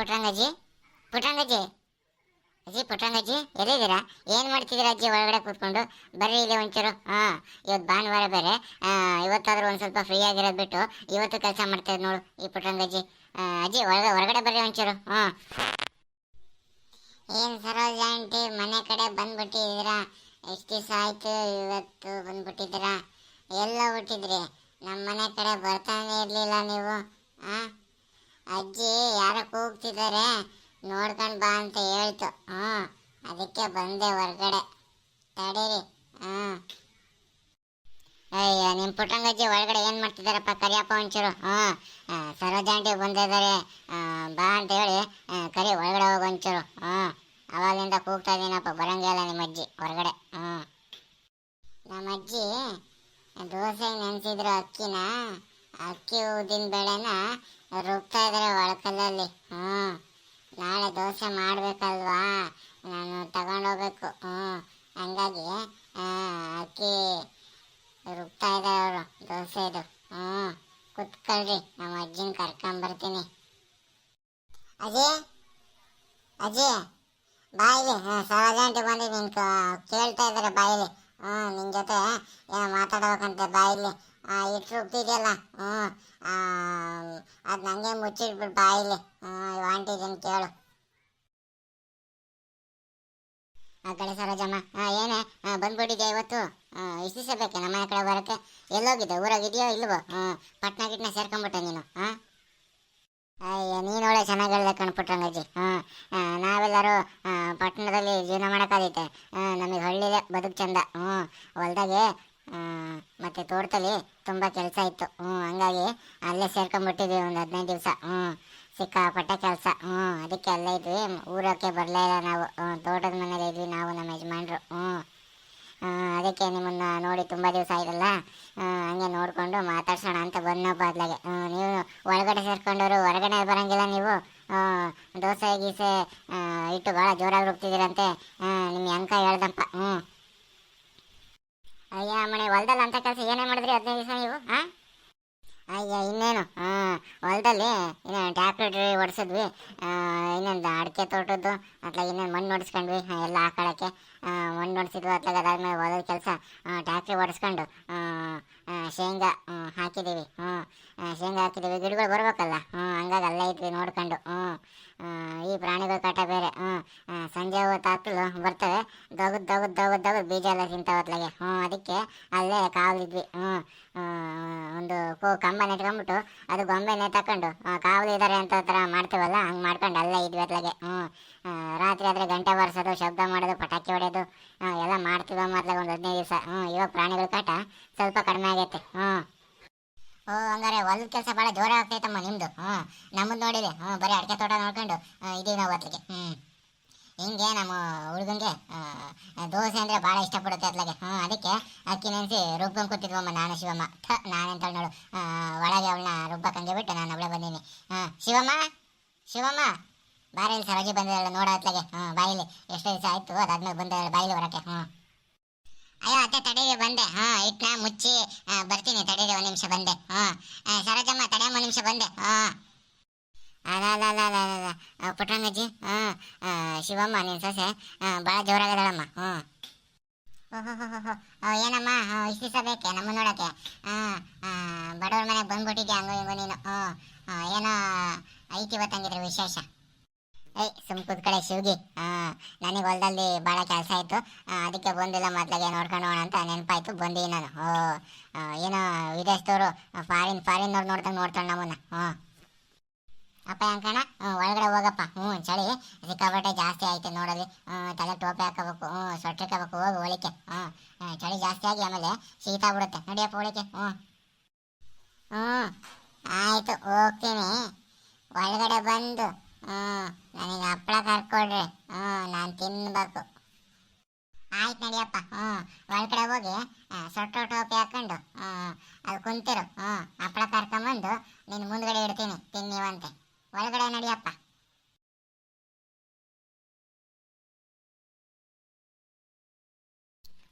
ಪುಟ್ರಂಗಜ್ಜಿ? ಪುಟ್ರಂಗಜ್ಜಿ? ಅಜ್ಜಿ, ಪುಟ್ರಂಗಜ್ಜಿ, ಎಲ್ಲಿದ್ದೀರಾ? ಏನು ಮಾಡ್ತಿದ್ದೀರಾ ಅಜ್ಜಿ ಒಳಗಡೆ ಕೂತ್ಕೊಂಡು? ಬರ್ರಿ ಇಲ್ಲಿ ಒಂಚೂರು. ಹಾಂ, ಇವತ್ತು ಭಾನುವಾರ ಬೇರೆ. ಇವತ್ತಾದರೂ ಒಂದು ಸ್ವಲ್ಪ ಫ್ರೀ ಆಗಿರೋದು ಬಿಟ್ಟು ಇವತ್ತು ಕೆಲಸ ಮಾಡ್ತಾ ಇದ್ ನೋಡು ಈ ಪುಟ್ರಂಗಜ್ಜಿ. ಅಜ್ಜಿ, ಒಳಗೆ, ಹೊರಗಡೆ ಬರ್ರಿ ಒಂಚೂರು. ಹಾಂ. ಏನು ಸರೋಜ ಆಂಟಿ, ಮನೆ ಕಡೆ ಬಂದ್ಬಿಟ್ಟಿದ್ದೀರಾ? ಎಷ್ಟು ದಿವಸ ಆಯಿತು ಇವತ್ತು ಬಂದ್ಬಿಟ್ಟಿದ್ದೀರಾ? ಎಲ್ಲ ಹುಟ್ಟಿದ್ರಿ ನಮ್ಮ ಮನೆ ಕಡೆ ಬರ್ತಾನೆ ಇರಲಿಲ್ಲ ನೀವು. ಆ? ಅಜ್ಜಿ, ಯಾರೋ ಕೂಗ್ತಿದ್ದಾರೆ. ನೋಡ್ಕೊಂಡು ಬಾ ಅಂತ ಹೇಳ್ತು. ಹ್ಞೂ, ಅದಕ್ಕೆ ಬಂದೆ ಹೊರಗಡೆ. ತಡೀರಿ, ಹ್ಞೂ. ಅಯ್ಯೋ ನಿಮ್ಮ ಪುಟ್ಟಂಗಜ್ಜಿ ಒಳಗಡೆ ಏನು ಮಾಡ್ತಿದ್ದಾರಪ್ಪ? ಕರಿಯಪ್ಪ ಒಂಚೂರು, ಹ್ಞೂ. ಸರೋಜಾಂಟಿ ಬಂದಿದ್ದಾರೆ ಬಾ ಅಂತ ಹೇಳಿ ಕರಿ ಒಳಗಡೆ ಹೋಗಿ ಒಂಚೂರು, ಹ್ಞೂ. ಅವಾಗಿಂದ ಕೂಗ್ತಾ ಇದ್ದೀನಪ್ಪ ಬರಂಗಿಲ್ಲ ನಿಮ್ಮ ಅಜ್ಜಿ, ಹೊರಗಡೆ, ಹ್ಞೂ. ನಮ್ಮ ಅಜ್ಜಿ ದೋಸೆ ನೆನೆಸಿದ್ರು ಅಕ್ಕಿನ? ಅಕ್ಕಿ ಊದಿನ ಬೇಳೆನ ರುಬ್ತಾ ಇದ್ದಾರೆ ಒಳಕಲ್ಲಲ್ಲಿ. ಹ್ಞೂ ನಾಳೆ ದೋಸೆ ಮಾಡಬೇಕಲ್ವಾ? ನಾನು ತಗೊಂಡೋಗ್ಬೇಕು ಹ್ಞೂ ಹಂಗಾಗಿ ಅಕ್ಕಿ ರುಬ್ತಾ ಇದ್ದಾರೆ ಅವರು ಹ್ಞೂ ಕುತ್ಕೊಳ್ರಿ, ನಮ್ಮ ಅಜ್ಜಿನ ಕರ್ಕೊಂಬರ್ತೀನಿ. ಅಜಯ್ ಅಜಯ್ ಬಾಯಿಲಿ ಸರಜಾಂಟಿ ಬಂದು ನಿನ್ ಕೇಳ್ತಾ ಇದ್ದಾರೆ ಬಾಯಿಲಿ. ಹ್ಞೂ ನಿನ್ನ ಜೊತೆ ಏನೋ ಮಾತಾಡ್ಬೇಕಂತೆ ಬಾಯಿಲಿ. ಇಟ್ಟು ರುಬ್ತಿದೆಯಲ್ಲ ಹ್ಞೂ. ಅದು ನನಗೆ ಮುಚ್ಚಿಟ್ಬಿಟ್ಟು ಬಾಯಿಲಿ ಹ್ಞೂ ವಾಂಟಿದ್ದೀನಿ ಕೇಳು. ಆ ಕಡೆ ಸರೋಜಮ್ಮ ಹಾಂ ಏನೇ ಬಂದ್ಬಿಟ್ಟಿದ್ಯಾ ಇವತ್ತು? ಹಾಂ ದಿವಸ ನಮ್ಮ ಮನೆ ಕಡೆ ಬರೋಕ್ಕೆ? ಎಲ್ಲೋಗಿದ್ದೆ ಊರಾಗಿದೆಯೋ ಇಲ್ವೋ? ಹಾಂ ಪಟ್ನ ಗಿಟ್ನ ಸೇರ್ಕೊಂಬಿಟ್ಟೆ ನೀನು ಹಾಂ ಅಯ್ಯ, ನೀನು ಒಳ್ಳೆ ಚೆನ್ನಾಗಿಲ್ಲ ಕಣ್ಪಟ್ಟಂಗಜ್ಜಿ ಹ್ಞೂ. ನಾವೆಲ್ಲರೂ ಪಟ್ಟಣದಲ್ಲಿ ಜೀವನ ಮಾಡೋಕ್ಕಾಗೈತೆ ನಮಗೆ ಹಳ್ಳಿಲೇ ಬದುಕು ಚಂದ, ಹ್ಞೂ. ಹೊಲ್ದಾಗೆ ಮತ್ತು ತೋಟದಲ್ಲಿ ತುಂಬ ಕೆಲಸ ಇತ್ತು. ಹ್ಞೂ ಹಂಗಾಗಿ ಅಲ್ಲೇ ಸೇರ್ಕೊಂಡ್ಬಿಟ್ಟಿದ್ವಿ ಒಂದು ಹದಿನೈದು ದಿವಸ. ಹ್ಞೂ ಸಿಕ್ಕಾಪಟ್ಟೆ ಕೆಲಸ. ಹ್ಞೂ ಅದಕ್ಕೆ ಅಲ್ಲೇ ಇದ್ವಿ. ಊರಕ್ಕೆ ಬರಲೇ ಇಲ್ಲ ನಾವು. ತೋಟದ ಮನೇಲಿ ಇದ್ವಿ ನಾವು ನಮ್ಮ ಯಜಮಾನ್ರು. ಹ್ಞೂ ಅದಕ್ಕೆ ನಿಮ್ಮನ್ನ ನೋಡಿ ತುಂಬ ದಿವಸ ಆಯ್ತಲ್ಲ. ಹಂಗೆ ನೋಡಿಕೊಂಡು ಮಾತಾಡ್ಸೋಣ ಅಂತ ಬಂದಪ್ಪ ಅದ್ಲಾಗೆ ಆ, ನೀವು ಒಳಗಡೆ ಸೇರ್ಕೊಂಡವರು ಹೊರಗಡೆ ಬರಂಗಿಲ್ಲ ನೀವು. ದೋಸೆ ಗೀಸೆ ಇಟ್ಟು ಭಾಳ ಜೋರಾಗಿ ರುಬ್ತಿದ್ದೀರಂತೆ. ನಿಮ್ಮ ಅಂಕ ಹೇಳ್ದಪ್ಪ. ಹ್ಞೂ ಅಯ್ಯ ಮನೆ ಹೊಲದಲ್ಲಿ ಅಂತ ಕೆಲಸ ಏನೇ ಮಾಡಿದ್ರಿ ಹದಿನೈದು ದಿವಸ ನೀವು ಹಾಂ ಅಯ್ಯ ಇನ್ನೇನು? ಹಾಂ ಹೊಲದಲ್ಲಿ ಇನ್ನೇನು ಟ್ಯಾಕ್ಟ್ರಿ ಓಡಿಸಿದ್ವಿ. ಇನ್ನೊಂದು ಅಡಿಕೆ ತೋಟದ್ದು ಅಥವಾ ಇನ್ನೊಂದು ಮಣ್ಣು ಹೊಡ್ಸ್ಕೊಂಡ್ವಿ ಎಲ್ಲ ಹಾಕೊಳ್ಳೋಕ್ಕೆ ಮಣ್ಣು ಹೊಡಿಸಿದ್ವಿ ಅತ್ಲಾಗ ಅದಾದ್ಮೇಲೆ ಹೊಲದ ಕೆಲಸ ಟ್ಯಾಕ್ಟ್ರಿ ಆ, ಶೇಂಗಾ ಹಾಕಿದ್ದೀವಿ. ಹ್ಞೂ ಶೇಂಗಾ ಹಾಕಿದ್ದೀವಿ. ಗಿಡಗಳು ಬರಬೇಕಲ್ಲ. ಹ್ಞೂ ಹಂಗಾಗಿ ಅಲ್ಲೇ ಇದ್ವಿ ನೋಡ್ಕೊಂಡು. ಹ್ಞೂ ಈ ಪ್ರಾಣಿಗಳ ಕಾಟ ಬೇರೆ. ಹ್ಞೂ ಸಂಜೆ ಹೊತ್ತು ಹತ್ತಲು ಬರ್ತವೆ. ದಗದ್ ದಗದ್ ದಗದ್ ದಗದ್ ಬೀಜ ಎಲ್ಲ ತಿಂತಾವತ್ಲಾಗೆ ಹ್ಞೂ ಅದಕ್ಕೆ ಅಲ್ಲೇ ಕಾವಲಿದ್ವಿ. ಹ್ಞೂ ಒಂದು ಕೋ ಕಂಬ ನೆಟ್ಕೊಂಬಿಟ್ಟು ಅದು ಗೊಂಬೆನೆ ತಕೊಂಡು ಕಾವಲು ಇದ್ದಾರೆ ಅಂತ ಥರ ಮಾಡ್ತೀವಲ್ಲ, ಹಂಗೆ ಮಾಡ್ಕೊಂಡು ಅಲ್ಲೇ ಇದ್ವಿ ಅತ್ಲಾಗೆ ಹ್ಞೂ ರಾತ್ರಿ ಆದರೆ ಗಂಟೆ ಬಾರಿಸೋದು ಶಬ್ದ ಮಾಡೋದು, ಪಟಾಕಿ ಹೊಡೆಯೋದು ಎಲ್ಲ ಮಾಡ್ತೀವ ಮೊದ್ಲಾಗ ಒಂದು ಹದಿನೈದು ದಿವಸ. ಹ್ಞೂ ಇವಾಗ ಪ್ರಾಣಿಗಳ ಕಾಟ ಸ್ವಲ್ಪ ಕಡಿಮೆ ಆಗೈತೆ. ಓ, ಹಂಗಾರೆ ಹೊಲದ ಕೆಲಸ ಭಾಳ ಜೋರ ಆಗ್ತೈತಮ್ಮ ನಿಮ್ಮದು ಹ್ಞೂ ನಮ್ಮದು ನೋಡಿದೆ ಬರೀ ಅಡಿಕೆ ತೋಟ ನೋಡ್ಕೊಂಡು ಇದೀವಿ ನಾವು ಅತ್ಲಾಗೆ ಹ್ಞೂ ಹಿಂಗೆ ನಮ್ಮ ಹುಡುಗಂಗೆ ದೋಸೆ ಅಂದ್ರೆ ಭಾಳ ಇಷ್ಟಪಡುತ್ತೆ ಅತ್ಲಾಗೆ ಹ್ಞೂ ಅದಕ್ಕೆ ಅಕ್ಕಿ ನೆನೆಸಿ ರುಬ್ಕೊಂಡು ಕೂತಿದ್ವಮ್ಮ ನಾನು ಶಿವಮ್ಮ. ಥ, ನಾನೆಂತ ನೋಡು. ಒಳಗೆ ಅವಳನ್ನ ರುಬ್ಬಕ್ಕಂಗೆ ಬಿಟ್ಟು ನಾನು ಅವಳೆ ಬಂದೀನಿ. ಹಾಂ ಶಿವಮ್ಮ ಶಿವಮ್ಮ. ಬಾರಿ ಇಲ್ಲಿ ಸರೋಜಿ ಬಂದಿದ್ದಾಳೆ ನೋಡ ಅತ್ಲಾಗೆ ಹ್ಞೂ ಬಾಯಿಲಿ ಎಷ್ಟು ದಿವಸ ಆಯಿತು, ಅದಾದ್ಮೇಲೆ ಬಂದಿದ್ದಾಳೆ ಬಾಯಿಲಿ ಹೊರಕ್ಕೆ. ಹ್ಞೂ ಅಯ್ಯೋ ಅತ್ತೆ ತಡೀರಿ ಬಂದೆ. ಹಾ ಇಟ್ನ ಮುಚ್ಚಿ ಆ, ಬರ್ತೀನಿ ತಡೀರಿ ಒಂದು ನಿಮಿಷ ಬಂದೆ. ಹಾ ಸರೋಜಮ್ಮ ತಡೆಯಮ್ಮ ಒಂದು ನಿಮಿಷ ಬಂದೆ. ಹಾ. ಅಲ್ಲ ಅಲ್ಲ ಅಲ್ಲ ಪುಟ್ಟಣ್ಣಜ್ಜಿ ಹಾಂ ಶಿವಮ್ಮ ನಿನ್ನ ಸೊಸೆ ಭಾಳ ಜೋರಾಗದಳಮ್ಮ ಹ್ಞೂ ಓಹೋ ಏನಮ್ಮ? ಇಷ್ಟು ದಿವಸ ಬೇಕೆ? ನಮ್ಮ ನೋಡಕ್ಕೆ? ಹಾಂ ಬಡವ್ರ ಮನೆಗೆ ಬಂದ್ಬಿಟ್ಟಿದ್ಯಾ? ಹಂಗೋ ಹಿಂಗೋ ನೀನು. ಹ್ಞೂ ಏನೋ ಐತಿ ಇವತ್ತಂಗಿದ್ರೆ ವಿಶೇಷ. ಏಯ್ ಸುಮ್ ಕೂತ್ಕಡೆ ಶಿವ್ಗಿ. ಹಾಂ ನನಗೆ ಹೊಲದಲ್ಲಿ ಭಾಳ ಕೆಲಸ ಇತ್ತು. ಅದಕ್ಕೆ ಬಂದಿಲ್ಲ ಮೊದ್ಲಾಗೆ ನೋಡ್ಕೊಂಡು ಅಂತ ನೆನಪಾಯ್ತು, ಬಂದಿ ನಾನು. ಓ ಏನೋ ವಿದೇಶದವರು ಫಾರಿನ್ ಫಾರಿನ್ನವ್ರು ನೋಡ್ದಂಗೆ ನೋಡ್ತಾಳೆ ನಮ್ಮನ್ನ. ಹ್ಞೂ ಅಪ್ಪ ಅಂಕಣ ಒಳಗಡೆ ಹೋಗಪ್ಪ. ಹ್ಞೂ ಚಳಿ. ಸಿಕ್ಕಾಪಟ್ಟೆ ಜಾಸ್ತಿ ಆಯ್ತು ನೋಡಲಿ ತಲೆ ಟೋಪಿ ಹಾಕೋಬೇಕು. ಹ್ಞೂ ಸ್ವೆಟ್ರ್ ಹಾಕೋಬೇಕು ಹೋಗಿ ಹೋಳಿಕೆ ಹ್ಞೂ ಚಳಿ ಜಾಸ್ತಿ ಆಗಿ ಆಮೇಲೆ ಶೀತ ಬಿಡುತ್ತೆ. ನಡಿಯಪ್ಪ ಹೋಳಿಕೆ ಹ್ಞೂ ಹ್ಞೂ ಆಯಿತು, ಹೋಗ್ತೀನಿ. ಒಳಗಡೆ ಬಂದು ಹ್ಞೂ ನನಗೆ ಹಪ್ಪಳ ಕರ್ಕೊಡ್ರಿ, ಹ್ಞೂ, ನಾನು ತಿನ್ಬೇಕು. ಆಯ್ತು ನಡಿಯಪ್ಪ, ಹ್ಞೂ. ಒಳಗಡೆ ಹೋಗಿ ಸೊಟ್ಟ ಟೋಪಿ ಹಾಕೊಂಡು ಅಲ್ಲಿ ಕುಂತಿರು, ಹ್ಞೂ. ಹಪ್ಪಳ ಕರ್ಕೊಂಬಂದು ನಿನ್ನ ಮುಂದ್ಗಡೆ ಇಡ್ತೀನಿ, ತಿನ್ನಿವಂತೆ. ಒಳಗಡೆ ನಡಿಯಪ್ಪ.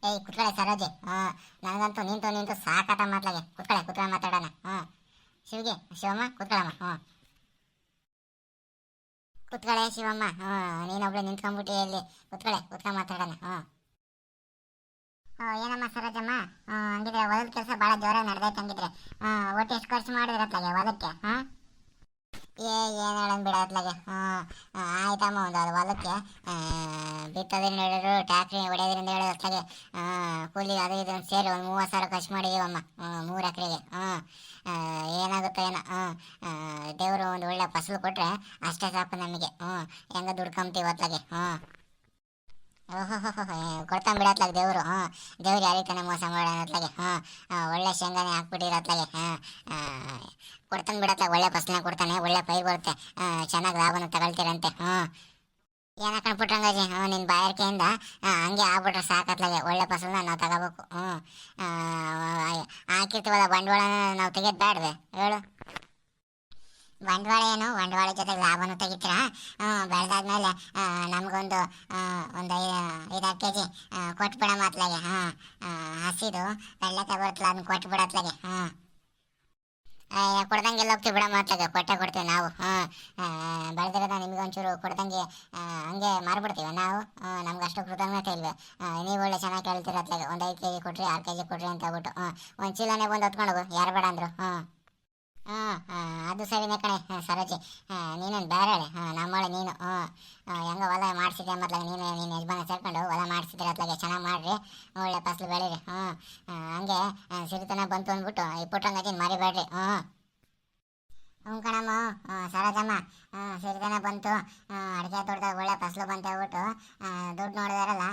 ಏಯ್ ಕುತ್ಕಳೆ ಸರೋಜೆ ಹಾಂ ನನಗಂತೂ ನಿಂತು ನಿಂತು ಸಾಕಾಟ ಮಾತ್ಲಾಗೆ. ಕುತ್ಕಳೆ ಕುತ್ಕೊಂಡು ಮಾತಾಡೋಣ ಹಾಂ ಶಿವಗೆ, ಶಿವಮ್ಮ, ಕುತ್ಕೊಳ್ಳಮ್ಮ, ಹ್ಞೂ. ಕುತ್ಕಳೆ ಶಿವಮ್ಮ. ಹ್ಞೂ ನೀನೊಬ್ಳೆ ನಿಂತ್ಕೊಂಡ್ಬಿಟ್ಟಿ ಇಲ್ಲಿ. ಕುತ್ಕಳೆ ಕುತ್ಕೊಂಡ್ ಮಾತಾಡೋಣ. ಹ್ಞೂ ಏನಮ್ಮ ಸರೋಜಮ್ಮ? ಹಂಗಿದ್ರೆ ಹೊಲದ ಕೆಲಸ ಭಾಳ ಜೋರಾಗಿ ನಡೆದೈತೆ ಹಂಗಿದ್ರೆ. ಒಟ್ಟು ಎಷ್ಟು ಖರ್ಚು ಮಾಡಿದ್ರೆ ಹೊಲಕ್ಕೆ? ಹಾಂ? ಏ, ಏನು ಹೇಳೋಣ ಬಿಡ ಹ್ಞೂ ಆಯ್ತಮ್ಮ ಒಂದು ಅದು ಹೊಲಕ್ಕೆ ಬಿತ್ತೋದ್ರಿಂದ ಹೇಳಿದ್ರು, ಟ್ಯಾಕ್ಟ್ರಿ ಹೊಡೆಯೋದ್ರಿಂದ ಹೇಳಿದ್ರು ಅತ್ಲಾಗೆ ಕೂಲಿ ಅದು ಇದು ಸೇರಿ ಒಂದು ಮೂವತ್ತು ಸಾವಿರ ಖರ್ಚು ಅಮ್ಮ ಮೂರು ಎಕರೆಗೆ ಹ್ಞೂ ಏನಾಗುತ್ತೋ ಏನೋ ಹ್ಞೂ ದೇವರು ಒಂದು ಒಳ್ಳೆ ಫಸಲು ಕೊಟ್ಟರೆ ಅಷ್ಟೇ ಸಾಕು ನಮಗೆ ಹ್ಞೂ ಹೆಂಗೆ ದುಡ್ಕೊಂತೀವಿ ಹೊತ್ತಾಗೆ ಹ್ಞೂ ಓಹೋ ಕೊಡ್ತಾನ್ ಬಿಡತ್ಲಾಗ ದೇವರು ಹ್ಞೂ ದೇವ್ರು ಯಾರಿತಾನೆ ಮೋಸ ಮಾಡೋಣ ಅತ್ಲಾಗೆ ಹಾಂ ಒಳ್ಳೆ ಶೇಂಗಾನೆ ಹಾಕ್ಬಿಟ್ಟಿರತ್ಲಾಗೆ ಹಾಂ ಕೊಡ್ತಾನೆ ಬಿಡತ್ಲಾಗ ಒಳ್ಳೆ ಫಸಲನ್ನ ಕೊಡ್ತಾನೆ, ಒಳ್ಳೆ ಪೈ ಬರುತ್ತೆ ಚೆನ್ನಾಗಿ ಲಾಭನ ತಗೊಳ್ತೀರಂತೆ ಹ್ಞೂ ಏನ ಕಣ್ಬಿಟ್ರಂಗಾಜಿ ಹ್ಞೂ ನಿನ್ನ ಬಾಯಾರಿಕೆಯಿಂದ ಹಂಗೆ ಆಗ್ಬಿಟ್ರೆ ಸಾಕತ್ಲಾಗೆ. ಒಳ್ಳೆ ಫಸಲನ್ನ ನಾವು ತಗೋಬೇಕು. ಹ್ಞೂ ಹಾಕಿರ್ತೀವಲ್ಲ ಬಂಡವಾಳನ ನಾವು ತೆಗೆದು ಬೇಡವೆ ಹೇಳು. ಬಂಡವಾಳ ಏನು? ಬಂಡವಾಳ ಜೊತೆ ಲಾಭನೂ ತೆಗಿತೀರ? ಬೆಳೆದಾದ್ಮೇಲೆ ನಮಗೊಂದು ಒಂದು ಐದು ಕೆ ಜಿ ಕೊಟ್ಬಿಡ ಮಾತ್ಲಾಗೆ ಹಾಂ ಹಸಿದು, ಬೆಳ್ಳೆ ತಗೊಳತ್ಲ ಅದನ್ನ ಕೊಟ್ಬಿಡತ್ಲಾಗೆ. ಹಾಂ ಕೊಡ್ದಂಗೆಲ್ಲ ಹೋಗ್ತೀವಿ ಬಿಡ ಮಾತ್ಲಾಗೆ ಕೊಟ್ಟೆ ಕೊಡ್ತೀವಿ ನಾವು. ಬೆಳೆದಿರೋದ ನಿಮ್ಗೆ ಒಂಚೂರು ಕೊಡ್ದಂಗೆ ಹಂಗೆ ಮಾರ್ಬಿಡ್ತೀವಿ ನಾವು. ನಮ್ಗೆ ಅಷ್ಟು ಕೃತಜ್ಞತೆ ಇಲ್ವೇ. ನೀವು ಒಳ್ಳೆ ಚೆನ್ನಾಗಿ ಕೇಳ್ತಿರತ್ಲಾಗೆ ಒಂದು ಐದು ಕೆ ಜಿ ಕೊಟ್ರಿ ಆರು ಕೆ ಜಿ ಕೊಟ್ರಿ ಅಂತ ಹೇಳ್ಬಿಟ್ಟು ಒಂದು ಚೀಲನೇ ಬಂದು ಹೊತ್ಕೊಂಡು ಹೋಗು. ಯಾರು ಬೇಡ ಅಂದರು. ಹಾಂ. ಹಾಂ ಅದು ಸರಿನೇ ಕಣೆ ಸರೋಜಿ. ನೀನೇನು ಬೇರೆ ಹಾಂ, ನಮ್ಮಳೆ ನೀನು. ಹೆಂಗೆ ಹೊಲ ಮಾಡಿಸಿದೆ ಮೊದ್ಲಾಗ ನೀನು ನೀನು ಯಜಮಾನ ಸೇರ್ಕೊಂಡು ಹೊಲ ಮಾಡಿಸಿದ್ರೆ ಅತ್ಲಾಗೆ ಚೆನ್ನಾಗಿ ಮಾಡಿರಿ. ಒಳ್ಳೆ ಫಸಲು ಬೆಳೀರಿ. ಹಾಂ ಹಂಗೆ ಸಿರಿತನ ಬಂತು ಅಂದ್ಬಿಟ್ಟು ಈ ಪುಟ್ಟಂಗಜಿನ ಮರಿಬೇಡ್ರಿ ಹ್ಞೂ ಹ್ಞೂ ಕಣಮ್ಮ. ಸರೋಜಮ್ಮ. ಸಿರಿತನ ಬಂತು. ಅಡಿಕೆ ತೋಟದಾಗ ಒಳ್ಳೆ ಫಸಲು ಬಂತೆ ಹೇಳ್ಬಿಟ್ಟು ದುಡ್ಡು ನೋಡಿದಾರಲ್ಲ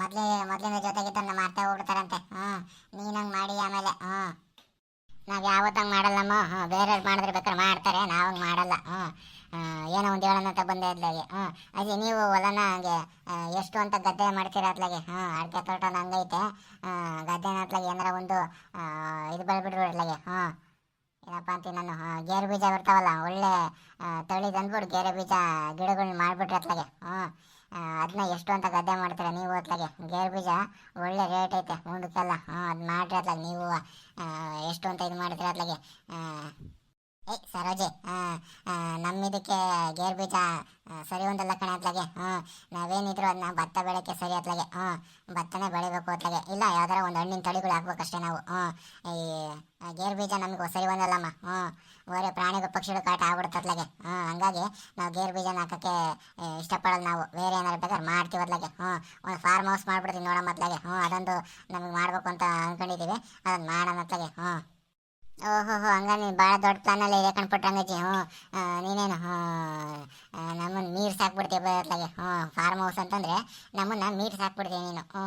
ಮೊದಲೇ ಮೊದಲಿನ ಜೊತೆಗಿದ್ದನ್ನ ಮಾಡ್ತಾ ಹೋಗ್ಬಿಡ್ತಾರಂತೆ. ಹ್ಞೂ ನೀನಂಗೆ ಮಾಡಿ ಆಮೇಲೆ, ಹಾಂ. ನಾವು ಯಾವತ್ತಂಗೆ ಮಾಡಲ್ಲಮ್ಮ? ಹಾಂ, ಬೇರೆಯವ್ರು ಮಾಡಿದ್ರೆ ಬೇಕಾದ್ರೆ ಮಾಡ್ತಾರೆ ನಾವು ಹಂಗೆ ಮಾಡಲ್ಲ ಹ್ಞೂ ಏನೋ ಒಂದು ಹೇಳೋಣ ಅಂತ ಬಂದೆ ಅದ್ಲಾಗೆ. ಹ್ಞೂ ಅದೇ ನೀವು ಹೊಲನ ಹಂಗೆ ಎಷ್ಟು ಅಂತ ಗದ್ದೆ ಮಾಡ್ತೀರ ಅತ್ಲಾಗೆ ಹಾಂ, ಅಡಿಕೆ ತೋಟನ ಹಂಗೈತೆ. ಗದ್ದೆನ ಅತ್ಲಾಗೆ ಏನಾರ ಒಂದು ಇದು ಬೆಳೆಬಿಡ್ರಿ ಅತ್ಲಾಗೆ ಹಾಂ, ಏನಪ್ಪ ಅಂತೀನಿ ನಾನು? ಹಾಂ, ಗೇರು ಬೀಜ ಬರ್ತಾವಲ್ಲ, ಒಳ್ಳೆ ತಳಿ ತಂದ್ಬಿಟ್ಟು ಗೇರು ಬೀಜ ಗಿಡಗಳನ್ನ ಮಾಡಿಬಿಟ್ರಿ ಅತ್ಲಾಗೆ ಹಾಂ ಅದನ್ನ ಎಷ್ಟು ಅಂತ ಗದ್ದೆ ಮಾಡ್ತೀರ ನೀವು ಅತ್ಲಾಗೆ ಗೇರ್ ಬೀಜ ಒಳ್ಳೆ ರೇಟ್ ಐತೆ ಮುಂದಕ್ಕೆಲ್ಲ. ಹಾಂ ಅದು ಮಾಡ್ರಿ ಅತ್ಲಾಗೆ ನೀವು ಎಷ್ಟು ಅಂತ ಇದು ಮಾಡ್ತೀರ ಅತ್ಲಾಗೆ ಏ, ಸರೋಜಿ ನಮ್ಮ ಇದಕ್ಕೆ ಗೇರ್ ಬೀಜ ಸರಿ ಒಂದಲ್ಲ ಕಣೆ ಅತ್ಲಾಗೆ ಹಾಂ, ನಾವೇನಿದ್ರು ಅದನ್ನ ಭತ್ತ ಬೆಳೆಕ್ಕೆ ಸರಿ ಅತ್ಲಾಗೆ ಹ್ಞೂ ಭತ್ತನೇ ಬೆಳಿಬೇಕು ಅತ್ಲಾಗೆ ಇಲ್ಲ ಯಾವ್ದಾರ ಒಂದು ಹಣ್ಣಿನ ತಳಿಗಳು ಹಾಕ್ಬೇಕಷ್ಟೇ ನಾವು ಹ್ಞೂ ಈ ಆ, ಗೇರ್ ಬೀಜ ನಮಗೆ ಸರಿ ಒಂದಲ್ಲಮ್ಮ ಹ್ಞೂ ಒಳ್ಳೆ ಪ್ರಾಣಿಗಳು ಪಕ್ಷಿಗಳು ಕಾಟ ಆಗ್ಬಿಡುತ್ತೆ ಅತ್ಲಾಗೆ ಹ್ಞೂ ಹಂಗಾಗಿ ನಾವು ಗೇರ್ ಬೀಜನ ಹಾಕಕ್ಕೆ ಆ, ಇಷ್ಟಪಡಲ್ಲ ನಾವು ಬೇರೆ ಏನಾರು ಬೇಕಾದ್ರೆ ಮಾಡ್ತೀವಿ ಅತ್ಲಾಗೆ ಹ್ಞೂ ಫಾರ್ಮ್ ಹೌಸ್ ಮಾಡ್ಬಿಡ್ತೀನಿ ನೋಡಮ್ಮ ಅತ್ಲಾಗೆ ಹ್ಞೂ, ಅದೊಂದು ನಮಗೆ ಮಾಡಬೇಕು ಅಂತ ಅಂದ್ಕೊಂಡಿದ್ದೀವಿ ಅದನ್ನು ಮಾಡೋಣ ಅತ್ಲಾಗೆ ಹ್ಞೂ. ಓಹೋ, ಹೋ ಹಂಗ ನೀನು ಭಾಳ ದೊಡ್ಡ ಪ್ಲಾನಲ್ಲಿ ಇದೆ ಕಣ್ಪಟ್ರಂಗಜ್ಜಿ ಹ್ಞೂ. ನೀನೇನು, ಹ್ಞೂ. ನಮ್ಮನ್ನು ನೀರು ಸಾಕ್ಬಿಡ್ತೀವಿ ಬರತ್ಲಾಗೆ ಹ್ಞೂ. ಫಾರ್ಮ್ ಹೌಸ್ ಅಂತಂದರೆ ನಮ್ಮನ್ನು ನೀರು ಸಾಕ್ಬಿಡ್ತೀವಿ ನೀನು, ಹ್ಞೂ.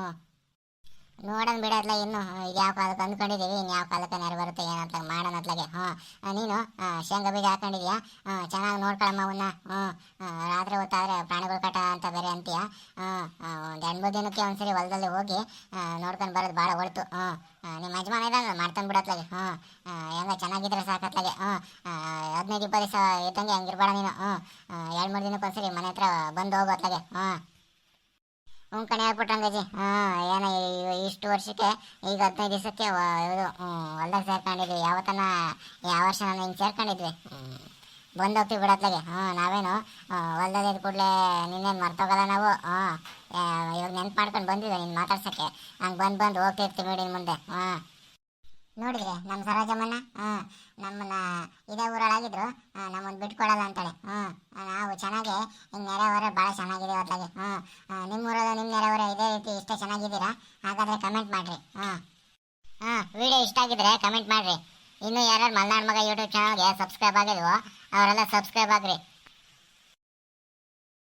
ನೋಡೋಣ ಬಿಡತ್ಲ ಇನ್ನು ಈಗ ಯಾವ ಕಾಲಕ್ಕೆ ಅಂದ್ಕೊಂಡಿದ್ದೀವಿ ಇನ್ನು ಯಾವ ಕಾಲಕ್ಕೆ ನೆರೆ ಬರುತ್ತೆ ಏನಂತ ಮಾಡೋಣ ಅತ್ಲಾಗೆ ಆ, ನೀನು ಶೇಂಗಾ ಬೀಜ ಹಾಕೊಂಡಿದ್ಯಾ? ಹಾಂ ಚೆನ್ನಾಗಿ ನೋಡ್ಕೊಳಮ್ಮ ಅವನ್ನ ಹ್ಞೂ ರಾತ್ರಿ ಹೊತ್ತಾದರೆ ಪ್ರಾಣಿಗಳು ಕಟ ಅಂತ ಬೇರೆ ಅಂತೀಯ? ಒಂದು ಎಂಬತ್ತು ದಿನಕ್ಕೆ ಒಂದ್ಸರಿ ಹೊಲದಲ್ಲಿ ಹೋಗಿ ನೋಡ್ಕೊಂಡು ಬರೋದು ಭಾಳ ಹೊಳ್ತು ಹ್ಞೂ ನಿಮ್ಮ ಯಜಮಾನ ಇದ್ದಾಗ ಮಾಡ್ತಾನೆ ಬಿಡತ್ಲಾಗೆ ಹ್ಞೂ ಹೆಂಗ ಚೆನ್ನಾಗಿದ್ರೆ ಸಾಕತ್ಲಾಗೆ ಹ್ಞೂ ಹದಿನೈದು ಇಪ್ಪತ್ತು ದಿವಸ ಇದ್ದಂಗೆ ಹಂಗಿರ್ಬೇಡ ನೀನು ಹ್ಞೂ ಎರಡು ಮೂರು ದಿನಕ್ಕೆ ಒಂದ್ಸರಿ ಮನೆ ಹತ್ರ ಬಂದು ಹೋಗೋತ್ಲಾಗೆ ಹ್ಞೂ ಹ್ಞೂ ಕಣೆ ಹೇಳ್ಬಿಟ್ಟಂಗಜಿ ಹಾಂ, ಏನೋ ಇಷ್ಟು ವರ್ಷಕ್ಕೆ ಈಗ ಹದಿನೈದು ದಿವಸಕ್ಕೆ ಇದು ಹೊಲ್ದಾಗ ಸೇರ್ಕೊಂಡಿದ್ವಿ. ಯಾವತ್ತನ, ಯಾವ ವರ್ಷ ನಾನು ಹಿಂಗೆ ಸೇರ್ಕೊಂಡಿದ್ವಿ? ಬಂದು ಹೋಗ್ತೀವಿ ಬಿಡತ್ಲಾಗೆ ಹಾಂ, ನಾವೇನು ಹೊಲ್ದಾಗ ಇದ್ದ ಕೂಡಲೇ ನಿನ್ನೇನು ಮರ್ತೋಗಲ್ಲ ನಾವು? ಹಾಂ ಇವಾಗ ನೆನ್ಪು ಮಾಡ್ಕೊಂಡು ಬಂದಿದ್ದೆ ನೀನು ಮಾತಾಡ್ಸೋಕ್ಕೆ. ಹಂಗೆ ಬಂದು ಬಂದು ಹೋಗ್ತಿರ್ತೀವಿ ನೋಡಿ ಮುಂದೆ. ಹಾಂ. ನೋಡಿದ್ರೆ ನಮ್ಮ ಸರೋಜಮ್ಮನ? ಹಾಂ ನಮ್ಮನ್ನ ಇದೇ ಊರೊಳಗಿದ್ರು. ನಮ್ಮನ್ನು ಬಿಟ್ಕೊಡಲ್ಲ ಅಂತಾಳೆ. ಹಾಂ ನಾವು ಚೆನ್ನಾಗಿ ಹಿಂಗೆ ನೆರೆಹೊರೆ ಭಾಳ ಚೆನ್ನಾಗಿದೆ ಅತ್ಲಾಗೆ ಹಾಂ ನಿಮ್ಮ ಊರಲ್ಲ ನಿಮ್ಮ ನೆರೆಹೊರೆ ಇದೇ ರೀತಿ ಇಷ್ಟೇ ಚೆನ್ನಾಗಿದ್ದೀರಾ? ಹಾಗಾದರೆ ಕಮೆಂಟ್ ಮಾಡಿರಿ. ಹಾಂ ಹಾಂ ವಿಡಿಯೋ ಇಷ್ಟ ಆಗಿದ್ರೆ ಕಮೆಂಟ್ ಮಾಡಿರಿ. ಇನ್ನು ಯಾರ್ಯಾರು ಮಲ್ನಾಡ್ ಮಗ ಯೂಟ್ಯೂಬ್ ಚಾನಲ್ಗೆ ಸಬ್ಸ್ಕ್ರೈಬ್ ಆಗಿದ್ವೋ ಅವರೆಲ್ಲ ಸಬ್ಸ್ಕ್ರೈಬ್ ಆಗ್ರಿ.